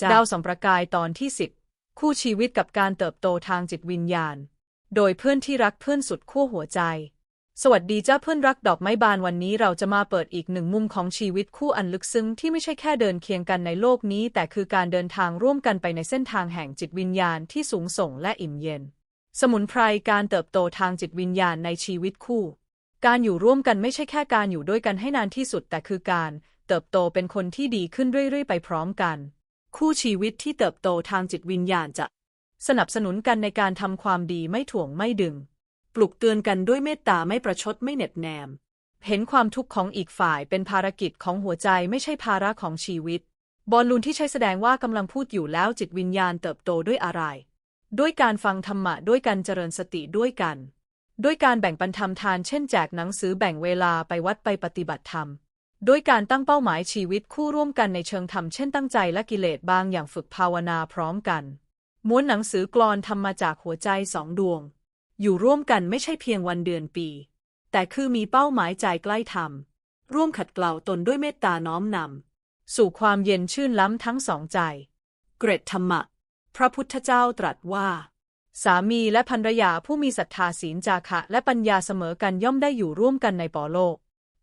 จดาวสำประกายตอนที่สิบคู่ชีวิตกับการเติบโตทางจิตวิญญาณ โดยเพื่อนที่รักเพื่อนสุดขั้วหัวใจ สวัสดีจ้าเพื่อนรักดอกไม้บานวันนี้เราจะมาเปิดอีกหนึ่งมุมของชีวิตคู่อันลึกซึ้งที่ไม่ใช่แค่เดินเคียงกันในโลกนี้ แต่คือการเดินทางร่วมกันไปในเส้นทางแห่งจิตวิญญาณที่สูงส่งและอิ่มเย็น สมุนไพรการเติบโตทางจิตวิญญาณในชีวิตคู่ การอยู่ร่วมกันไม่ใช่แค่การอยู่ด้วยกันให้นานที่สุด แต่คือการเติบโตเป็นคนที่ดีขึ้นเรื่อยๆ ไปพร้อมกัน คู่ชีวิตที่เติบโตทางจิตวิญญาณจะ สนับสนุนกันในการทำความดีไม่ถ่วงไม่ดึง ปลุกเตือนกันด้วยเมตตาไม่ประชดไม่เหน็บแนม เห็นความทุกข์ของอีกฝ่ายเป็นภารกิจของหัวใจไม่ใช่ภาระของชีวิต บอลลูนที่ใช้แสดงว่ากำลังพูดอยู่แล้วจิตวิญญาณเติบโตด้วยอะไร ด้วยการฟังธรรมะด้วยการเจริญสติด้วยกัน ด้วยการแบ่งปันธรรมทานเช่นแจกหนังสือแบ่งเวลาไปวัดไปปฏิบัติธรรม ด้วยการตั้งเป้าหมายชีวิตคู่ร่วมกันในเชิงธรรมเช่นตั้งใจและกิเลสบางอย่างฝึกภาวนาพร้อมกัน ม้วนหนังสือกลอนทำมาจากหัวใจสองดวง อยู่ร่วมกันไม่ใช่เพียงวันเดือนปี แต่คือมีเป้าหมายใจใกล้ธรรม ร่วมขัดเกลาตนด้วยเมตตาน้อมนำสู่ความเย็นชื่นล้ำทั้งสองใจ เกรดธรรมะ พระพุทธเจ้าตรัสว่า สามีและภรรยาผู้มีศรัทธาศีลจาคะ และปัญญาเสมอกันย่อมได้อยู่ร่วมกันในปอโลก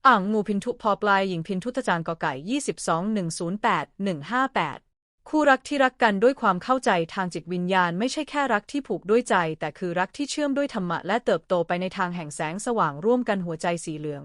อ่างงูพินทุพอปลายหญิงพินทุตจารกอไก่ 22 108 158 คู่รักที่รักกันด้วยความเข้าใจทางจิตวิญญาณไม่ใช่แค่รักที่ผูกด้วยใจ แต่คือรักที่เชื่อมด้วยธรรมะและเติบโตไปในทางแห่งแสงสว่างร่วมกันหัวใจสีเหลือง